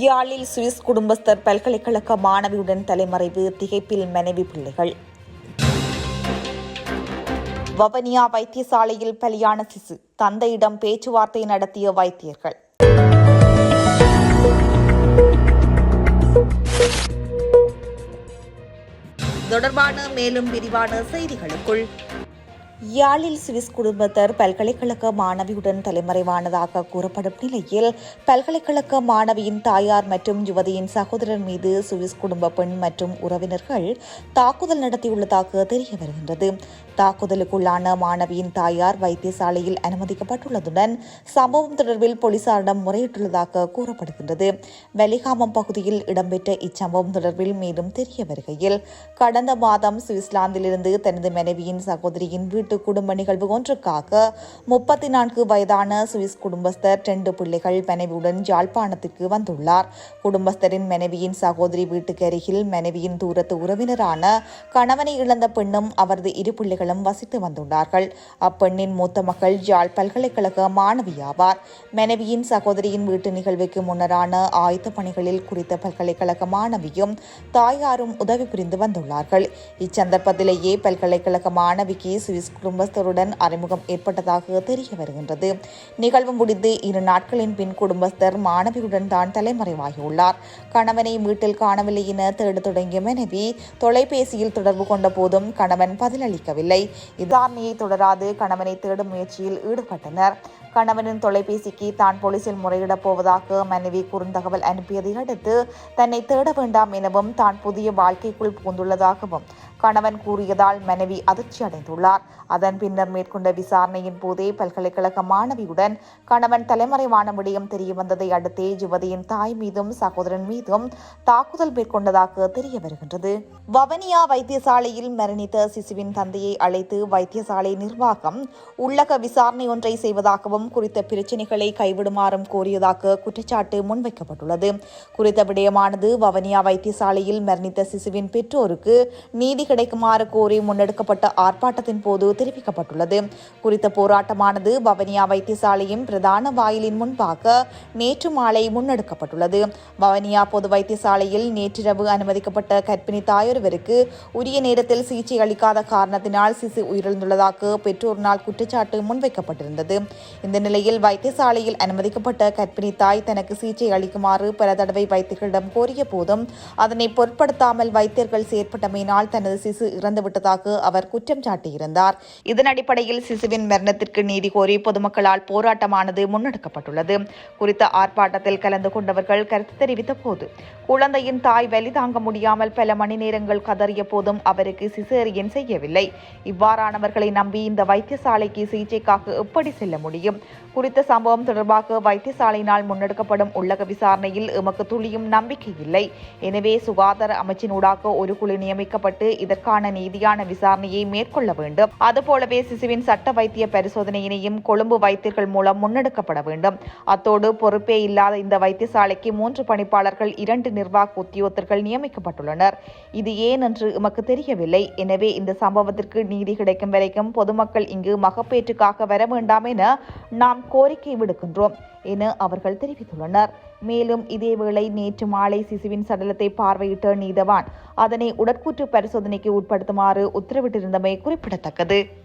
யாழில் சுவிஸ் குடும்பஸ்தர் பல்கலைக்கழக மாணவியுடன் தலைமறைவு திகைப்பில் மனைவி பிள்ளைகள். வவனியா வைத்தியசாலையில் பலியான சிசு தந்தையிடம் பேச்சுவார்த்தை நடத்திய வைத்தியர்கள். தொடர்பான மேலும் விரிவான செய்திகளுக்குள் யாழில் சுவிஸ் குடும்பத்தர் பல்கலைக்கழக மாணவியுடன் தலைமறைவானதாக கூறப்படும் நிலையில் பல்கலைக்கழக மாணவியின் தாயார் மற்றும் யுவதியின் சகோதரர் மீது சுவிஸ் குடும்ப பெண் மற்றும் உறவினர்கள் தாக்குதல் நடத்தியுள்ளதாக தெரிய வருகின்றது. தாக்குதலுக்குள்ளான மாணவியின் தாயார் வைத்தியசாலையில் அனுமதிக்கப்பட்டுள்ளதுடன் சம்பவம் தொடர்பில் போலீசாரிடம் முறையிட்டுள்ளதாக கூறப்படுகின்றது. வெலிகாமம் பகுதியில் இடம்பெற்ற இச்சம்பவம் தொடர்பில் மேலும் தெரிய வருகையில் கடந்த மாதம் சுவிட்சர்லாந்திலிருந்து தனது மனைவியின் சகோதரியின் வீட்டு குடும்ப நிகழ்வு ஒன்றுக்காக முப்பத்தி நான்கு வயதான சுவிஸ் குடும்பஸ்தர் ரெண்டு பிள்ளைகள் மனைவியுடன் யாழ்ப்பாணத்திற்கு வந்துள்ளார். குடும்பஸ்தரின் மனைவியின் சகோதரி வீட்டுக்கு அருகில் மனைவியின் தூரத்து உறவினரான கணவனை இழந்த பெண்ணும் அவரது இரு பிள்ளைகளும் வசித்து வந்துள்ளார்கள். அப்பெண்ணின் மூத்த மகள் யாழ் பல்கலைக்கழக மாணவியாவார் மனைவியின் சகோதரியின் வீட்டு நிகழ்வுக்கு முன்னரான ஆயுத பணிகளில் குறித்த பல்கலைக்கழக மாணவியும் தாயாரும் உதவி புரிந்து வந்துள்ளார்கள். இச்சந்தர்ப்பத்திலேயே பல்கலைக்கழக மாணவிக்கு சுவிஸ் குடும்பஸ்தருடன் அறிமுகம் ஏற்பட்டதாக தெரிய வருகின்றது. நிகழ்வு முடிந்து இரு நாட்களின் பின் குடும்பஸ்தர் மாணவியுடன் தான் தலைமறைவாகியுள்ளார். கணவனை வீட்டில் காணவில்லை என தேட தொடங்கிய மனைவி தொலைபேசியில் தொடர்பு கொண்ட போதும் கணவன் பதிலளிக்கவில்லை. விசாரணையை தொடராது கணவனை தேடும் முயற்சியில் ஈடுபட்டனர். கணவனின் தொலைபேசிக்கு தான் போலீசில் முறையிடப் போவதாக மனைவி குறுந்தகவல் அனுப்பியதை அடுத்து தன்னை தேட வேண்டாம் எனவும் தான் புதிய வாழ்க்கைக்குள் புகுந்துள்ளதாகவும் கணவன் கூறியதால் மனைவி அதிர்ச்சி அடைந்துள்ளார். அதன் பின்னர் மேற்கொண்ட விசாரணையின் போதே பல்கலைக்கழக மாணவியுடன் கணவன் தலைமறைவான விடயம் தெரியவந்ததை அடுத்தே யுவதியின் தாய் மீதும் சகோதரன் மீதும் தாக்குதல் மேற்கொண்டதாக தெரிய வருகின்றது. வவனியா வைத்தியசாலையில் மரணித்த சிசுவின் தந்தையை அழைத்து வைத்தியசாலை நிர்வாகம் உள்ளக விசாரணை ஒன்றை செய்வதாகவும் குறித்த பிரச்சினைகளை கைவிடுமாறும் கோரியதாக குற்றச்சாட்டு முன்வைக்கப்பட்டுள்ளது. குறித்த விடயமானது வவனியா வைத்தியசாலையில் மரணித்த சிசுவின் பெற்றோருக்கு நீதி கிடைக்குமாறு கோரி முன்னெடுக்கப்பட்ட ஆர்ப்பாட்டத்தின் போது தெரிவிக்கப்பட்டுள்ளது. குறித்த போராட்டமானது வவனியா வைத்தியசாலையின் பிரதான வாயிலின் முன்பாக நேற்று மாலை முன்னெடுக்கப்பட்டுள்ளது. வவனியா பொது வைத்தியசாலையில் நேற்றிரவு அனுமதிக்கப்பட்ட கர்ப்பிணி தாயொருவருக்கு உரிய நேரத்தில் சிகிச்சை அளிக்காத காரணத்தினால் சிசு உயிரிழந்துள்ளதாக பெற்றோரினால் குற்றச்சாட்டு முன்வைக்கப்பட்டிருந்தது. இந்த இந்த நிலையில் வைத்தியசாலையில் அனுமதிக்கப்பட்ட கர்ப்பிணி தாய் தனக்கு சிகிச்சை அளிக்குமாறு பல தடவை வைத்தியர்களிடம் கோரிய போதும். அதனை பொருட்படுத்தாமல் வைத்தியர்கள் செயற்பட்டமையினால் தனது சிசு இறந்துவிட்டதாக அவர் குற்றம் சாட்டியிருந்தார். இதன் அடிப்படையில் சிசுவின் மரணத்திற்கு நீதி கோரி பொதுமக்களால் போராட்டமானது முன்னெடுக்கப்பட்டுள்ளது. குறித்த ஆர்ப்பாட்டத்தில் கலந்து கொண்டவர்கள் கருத்து தெரிவித்த போது குழந்தையின் தாய் வலி தாங்க முடியாமல் பல மணி நேரங்கள் கதறிய போதும் அவருக்கு சிசேரியன் செய்யவில்லை. இவ்வாறானவர்களை நம்பி இந்த வைத்தியசாலைக்கு சிகிச்சைக்காக எப்படி செல்ல முடியும்? குறித்த சம்பவம் தொடர்பாக வைத்தியசாலையினால் முன்னெடுக்கப்படும் உள்ளக விசாரணையில் எமக்கு துளியும் நம்பிக்கை இல்லை எனவே சுகாதார அமைச்சினூடாக ஒரு குழு நியமிக்கப்பட்டு இதற்கான நீதியான விசாரணையை மேற்கொள்ள வேண்டும். அதுபோலவே சிசுவின் சட்ட வைத்திய பரிசோதனையினையும் கொழும்பு வைத்தியர்கள் மூலம் முன்னெடுக்கப்பட வேண்டும். அத்தோடு பொறுப்பே இல்லாத இந்த வைத்தியசாலைக்கு மூன்று பணிப்பாளர்கள் இரண்டு நிர்வாக உத்தியோகத்தர்கள் நியமிக்கப்பட்டுள்ளனர். இது ஏன் என்று எமக்கு தெரியவில்லை. எனவே இந்த சம்பவத்திற்கு நீதி கிடைக்கும் வரைக்கும் பொதுமக்கள் இங்கு மகப்பேற்றுக்காக வர வேண்டாம் என நாம் கோரிக்கை விடுக்கின்றோம் என அவர்கள் தெரிவித்துள்ளனர். மேலும் இதேவேளை நேற்று மாலை சிசுவின் சடலத்தை பார்வையிட்ட நீதவான் அதனை உடற்கூற்று பரிசோதனைக்கு உட்படுத்துமாறு உத்தரவிட்டிருந்தமை குறிப்பிடத்தக்கது.